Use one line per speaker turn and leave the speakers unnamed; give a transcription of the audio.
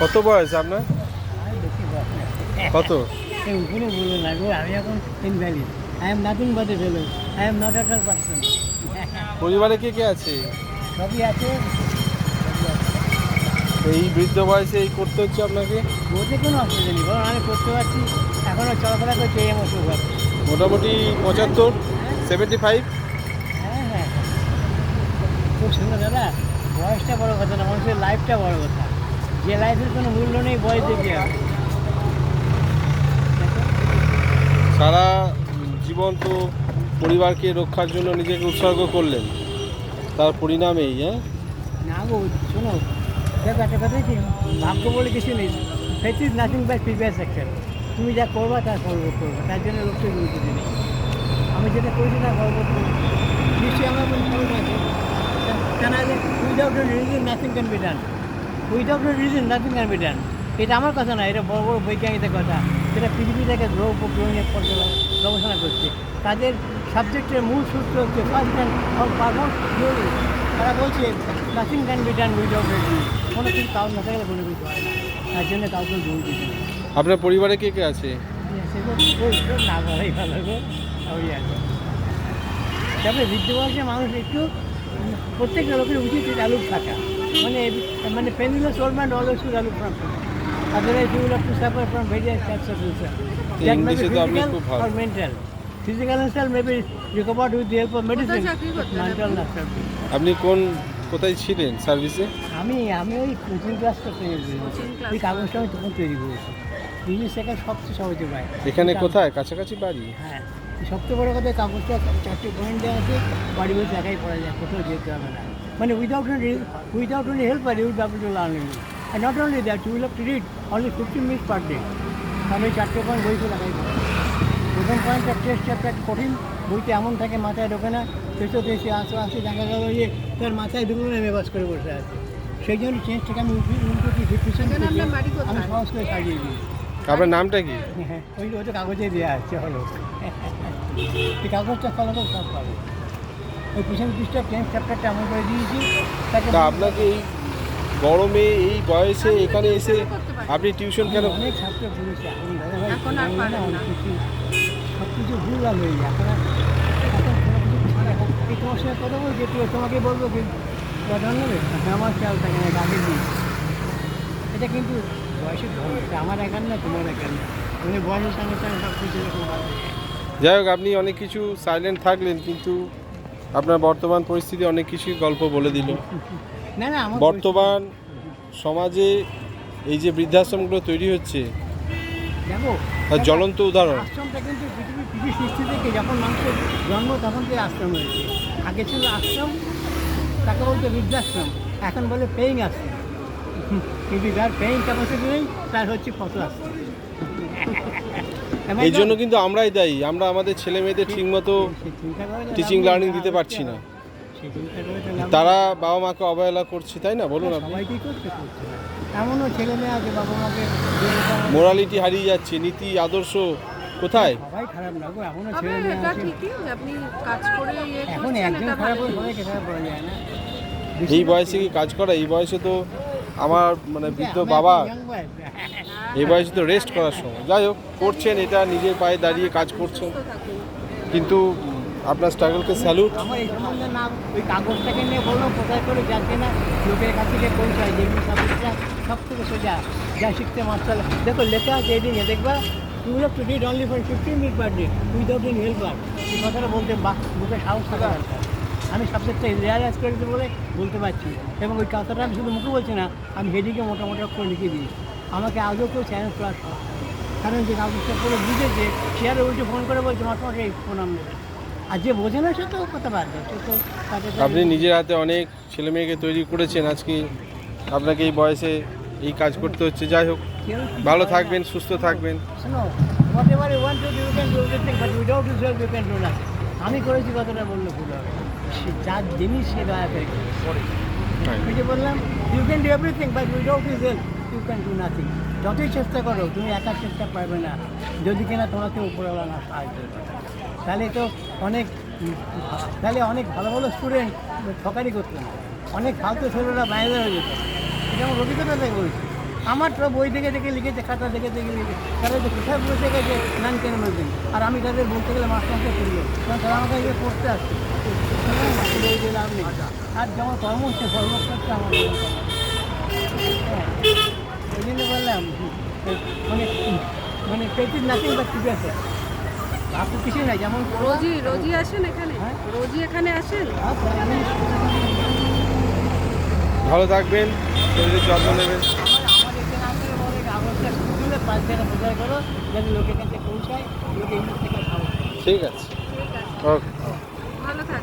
কত বয়স আপনার। কত?
উপরে আমি এখন invalid I am nothing but a fellow I am not utter person
পরিবারে কে কে আছে?
সবই আছে।
এই বৃদ্ধ বয়সে এই করতে হচ্ছে আপনাকে?
ওতে কোনো অসুবিধা নেই বরং আমি করতে পারছি। এখনও চলাফেরা করছি এই আমার সুখ আছে।
মোটামুটি পঁচাত্তর সেভেন্টি ফাইভ
হ্যাঁ হ্যাঁ। খুব সুন্দর দাদা। বয়সটা বড় কথা না মানুষের লাইফটা বড় কথা। যে লাইফের কোনো মূল্য নেই বয়স দেখে
সারা জীবন তো পরিবারকে রক্ষার জন্য নিজেকে উৎসর্গ করলেন। তার পরিণাম এই হ্যাঁ?
না গো শোনো দেখো একটা কথা কি ভাগ্য বলে কিছু নেই। Faith is nothing by previous action তুমি যা করবা তা ফলবো করব। তার জন্য লোককে গুরুত্ব দিই আমি যেটা করেছি না ফলবো করব। নিশ্চয়ই আমার কোনো আছে। কেন without a reason nothing can be done without reason nothing can be done এটা আমার কথা না এটা বড় বড় বৈজ্ঞানিকদের কথা। যেটা পৃথিবীটাকে গ্রহ উপগ্রহ নিয়ে গবেষণা করছে। তাদের সাবজেক্টের মূল সূত্র হচ্ছে ফার্স্ট অল পারফর্ম তারা বলছে nothing can be done without a কোনো কিছু কারণ না থাকলে কোনো কিছু হয় না। তার জন্য কাউকে জোর দিতে
আপনার পরিবারে কে কে আছে?
সব না বলাই ভালো ওই আছে তবে বৃদ্ধ বয়সে মানুষ একটু প্রত্যেকটা লোকের উচিত অ্যালুপ থাকা। মানে মানে man always should aloof from otherwise you will have to suffer from various types of ulcer that may be
ইংলিশে
ফিজিক্যাল
খুব
or mental physical ulcer may be recovered with the help of medicine mental না
আপনি? কোন কোথায় ছিলেন সার্ভিসে?
আমি আমি ওই কোচিং ক্লাসটা তৈরি করেছি। ওই কাগজটা আমি তখন তৈরি করেছি। ইংলিশ শেখা সবচেয়ে সহজে পায়
এখানে কোথায়? কাছাকাছি বাড়ি?
হ্যাঁ। সবচেয়ে বড় কথা কাগজটা চারটে পয়েন্ট দেওয়া আছে। বাড়ি বসে একাই পড়া যায় কোথাও যেতে হবে না। মানে without without any help are you double to learn English and not only that you will have to read only fifteen minutes per day আমি চারটে পয়েন্ট বই করে একাই পড়া প্রথম পয়েন্টটা টেস্ট চ্যাপ্টার কঠিন বইতে এমন থাকে মাথায় ঢোকে না। শেষে দেশে আসতে আসতে দেখা গেল যে তার মাথায় ঢুকলো না মেবাস করে বসে আছে। সেই জন্য চেঞ্জটাকে আমি উল্টো কি ফিফটি
এখানে আপনার বাড়ি কোথায়?
আমি সহজ করে সাজিয়ে দিই।
আপনার নামটা কি?
হ্যাঁ ওই ওই তো কাগজে দেওয়া আছে হলো। এই কাগজটা ফলো করে সব পাবে। ওই পিছন পিসটা টেন্থ চ্যাপ্টারটা এমন করে দিয়েছি। তাকে
তা আপনাকে এই গরমে এই বয়সে এখানে এসে আপনি টিউশন কেন
অনেক ছাত্র পড়েছে এখন দাদা ভাই
এখন আর
জানি না। কিছু সব কিছু হয়ে যায়। এখন আর- ঠিক এখন এই তোমার সঙ্গে কথা বলছি একটু তোমাকে বলব কি প্রধান নেবে আমার খেয়াল থাকে না আগে দিই। এটা কিন্তু বয়সের ধর্ম এটা আমার একার না তোমার একার না। মানে বয়সের সঙ্গে সঙ্গে সব কিছু এরকম ভালো হয়ে যায়।
যাই হোক আপনি অনেক কিছু সাইলেন্ট থাকলেন কিন্তু আপনার বর্তমান পরিস্থিতি অনেক কিছুই গল্প বলে দিল।
না না আমার
বর্তমান সমাজে এই যে বৃদ্ধাশ্রমগুলো তৈরি হচ্ছে
দেখো
তার জ্বলন্ত উদাহরণ।
আশ্রমটা কিন্তু পৃথিবীর পৃথিবীর সৃষ্টি থেকে যখন মানুষের জন্ম তখন থেকে আশ্রম হয়েছে। আগে ছিল আশ্রম তাকে বলতো বৃদ্ধাশ্রম এখন বলে পেইং আশ্রম। কিন্তু যার পেইং ক্যাপাসিটি নেই তার হচ্ছে কত আশ্রম।
এই জন্য কিন্তু আমরাই দায়ী। আমরা আমাদের ছেলে মেয়েদের ঠিকমতো টিচিং learning দিতে পারছি না। তারা বাবা মাকে অবহেলা করছে তাই না? বলুন আপনি।
এমনও ছেলে মেয়ে আছে বাবা মাকে।
মোরালিটি হারিয়ে যাচ্ছে নীতি আদর্শ কোথায়?
সবাই খারাপ না গো এমনও ছেলে মেয়ে আছে।
ঠিকই আপনি কাজ করে ইয়ে
এখন একজন খারাপ হলে যায় না।
এই বয়সে কি কাজ করা? এই বয়সে তো আমার মানে বৃদ্ধ বাবা এই বয়সে তো রেস্ট করার সময়। যাই হোক, করছেন, এটা নিজের পায়ে দাঁড়িয়ে কাজ করছেন। কিন্তু আপনার স্ট্রাগলকে স্যালুট
কাগজটাকে নিয়ে বলল কোথায় করে যাচ্ছে না, লোকের কাছ থেকে সব সোজা, যা শিখতে মাস্টার। দেখো, লেখা আছে এই কথাটা বলতে সাহস থাকা আমি সাবজেক্টটা বলে বলতে পারছি এবং ওই কথাটা আমি শুধু মুখে বলছি না, আমি হেডিকে মোটামোটা করে লিখে দিই আমাকে আজও কেউ শখ করে। কারণ যে কাগজটা পরে বুঝেছে সে আর উল্টে ফোন করে বলছে মাস্টারমশাই এই ফোন আমি আর যে বোঝে না সে তো কথা বাদ দেয়। সে তো
আপনি নিজের হাতে অনেক ছেলে মেয়েকে তৈরি করেছেন আজকে। আপনাকে এই বয়সে এই কাজ করতে হচ্ছে। যাই হোক ভালো থাকবেন সুস্থ থাকবেন।
ইউ ইউ আমি করেছি কথাটা বললে ভুল হবে। যার জিনিস সে দয়া করে করে আমি যে বললাম you can do everything but without your help you can do nothing যতই চেষ্টা করো, তুমি একা চেষ্টা পারবে না। যদি কিনা তোমাকে উপরেওয়ালা না সাহায্য করে। তাহলে তো অনেক, তাহলে অনেক ভালো ভালো স্টুডেন্ট ঠকারি করতো না অনেক ফালতু ছেলেরা বাইরে হয়ে যেত। এটা আমার অভিজ্ঞতা থেকে বলছি। আমার তো বই দেখে দেখে লিখেছে, খাতা দেখে দেখে লিখে তাদের তো কোথায় বলতে গেছে নান কেন বলবেন আর আমি তাদের বলতে গেলে মাস্টারকে করব কারণ তারা আমাকে গিয়ে পড়তে আসছে আর যেমন কর্ম হচ্ছে আমার মানে মানে পেটির নাথিং বাট টিভি আছে। আপনি কিছু নাই যেমন
রোজই রোজই আসেন এখানে? রোজই এখানে আসেন?
ভালো থাকবেন শরীরের যত্ন নেবেন। ঠিক আছে। ওকে
ভালো থাক